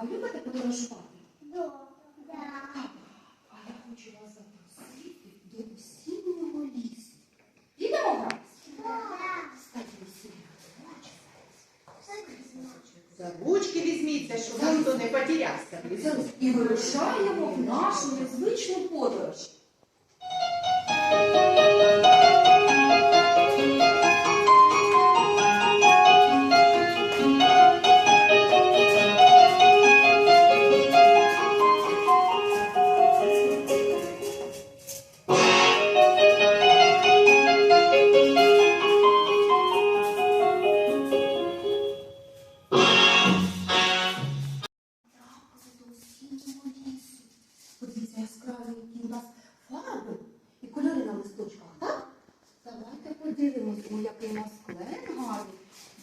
А ви любите подорожувати? Так. А я хочу вас запросити до осіннього лісу. Підемо гратися? Стати сім'я. За ручки візьміться, щоб ніхто не потерявся. І вирушаємо в нашу незвичну подорож.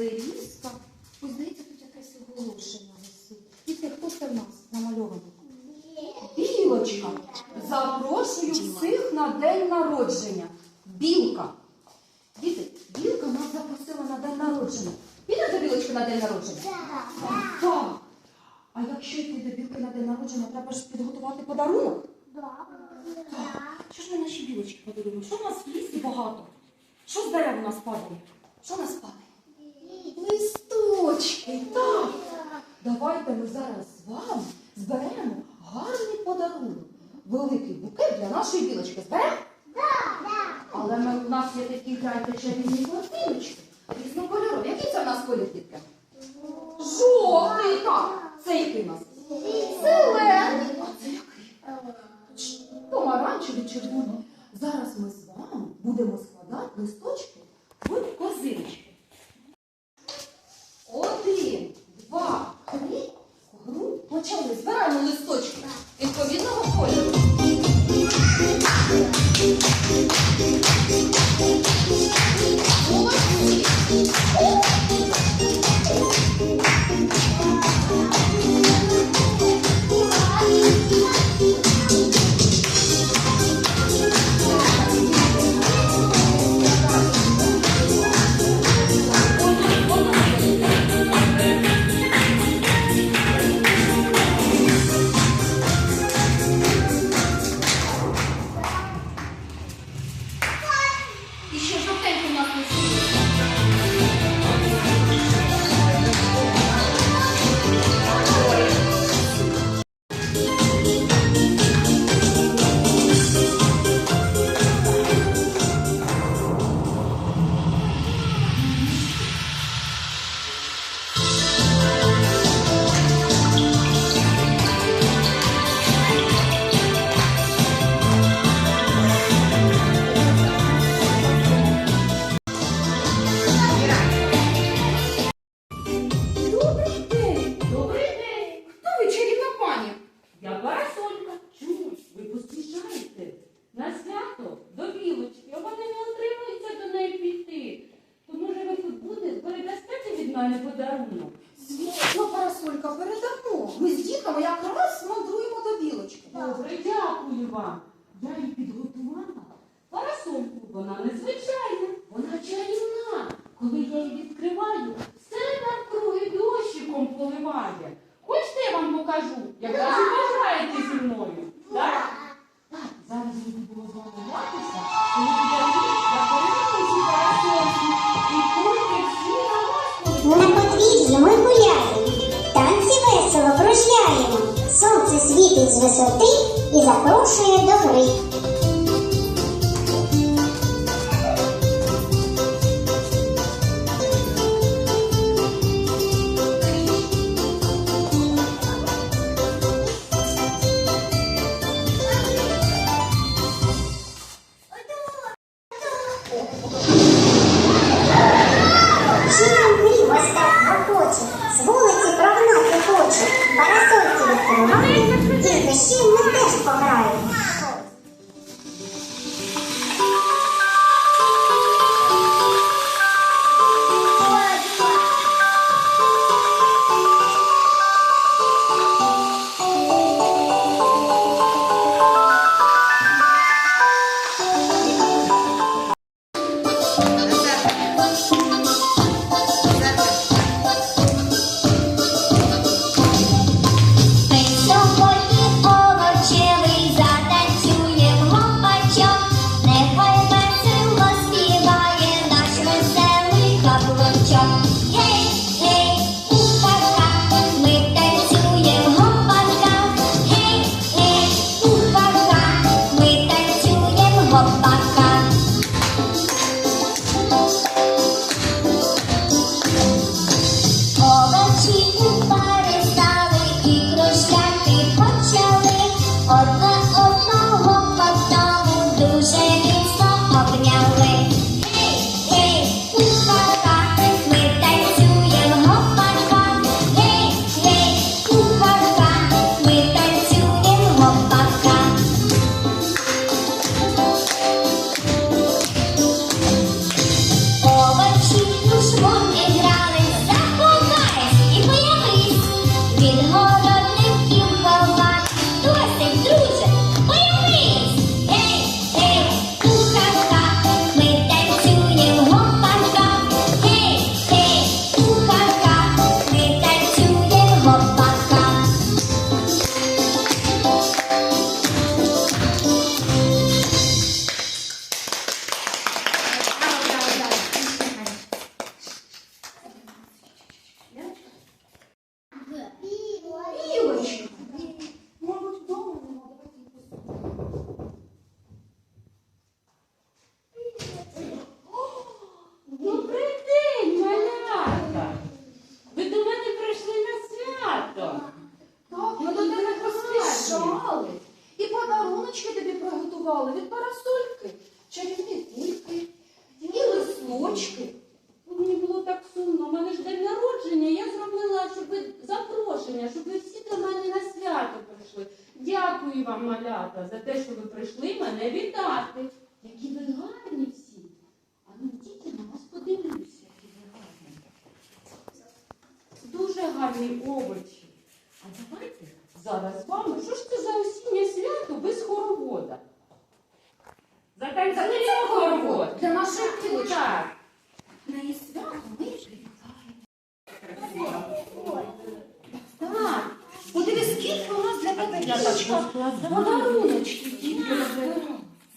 Берізка. Ось здається, тут якесь оголошення висить. Діти, хто це в нас намальований? Білочка. Запрошую всіх на день народження. Білка. Діти, білка нас запросила на день народження. Підете білочка на день народження? Так. А якщо йти до білки на день народження, треба ж підготувати подарунок? Так. Що ж ми наші білочки подаруємо? Що в нас в лісі багато? Що з дерев у нас падає? Що в нас падає? Листочки, так. Давайте ми зараз з вами зберемо гарний подарунок. Великий букет для нашої білочки. Зберемо? Але ми, у нас є такі гляньте чарівні картиночки. Різнокольорові. Який це в нас колір, дітки? Жовтий, так. Це який у нас? Зелений. А це який? Помаранчевий, червоний. Зараз ми з вами будемо складати листочки мене подарунок? Звісно, парасолька, передамо. Ми з дітками якраз мандруємо до білочки. Добре, дякую вам. Я її підготувала. Парасольку, вона незвичайна, вона чарівна. Коли я її відкриваю, все навкруги дощиком поливає. Хочете, я вам покажу, як ви висоти і запрошує до гри. Листочки. Мені було так сумно. У мене ж день народження. Я зробила, щоб ви запрошення, щоб ви всі до мене на свято прийшли. Дякую вам, малята, за те, що ви прийшли мене вітати. Які ви гарні всі. А ну діти на вас подивлюся, які ви гарні. Дуже гарні овочі. А давайте зараз з вами. Що ж це за осіннє свято без хоровода? Затанцюємо хоровод. Для нашої кілочки. Так. На її свято ми привітаємо. Так. Подивись, скільки у розкладаю. Подаруночки.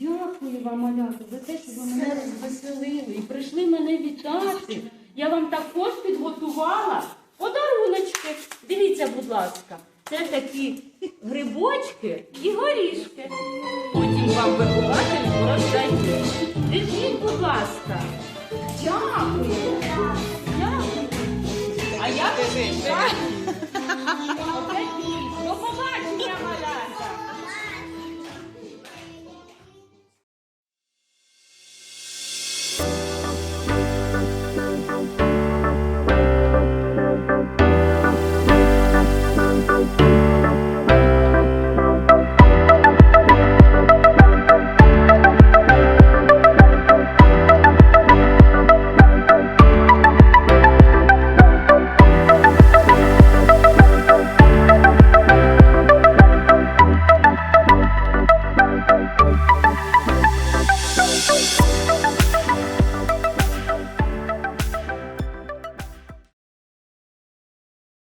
Дякую вам, малята, за те, що ви мене розвеселили і прийшли мене вітати. Я вам також підготувала подаруночки. Дивіться, будь ласка, це такі грибочки і горішки. Потім вам вихователь роздає. Держіть, будь ласка. Дякую. Дякую. А я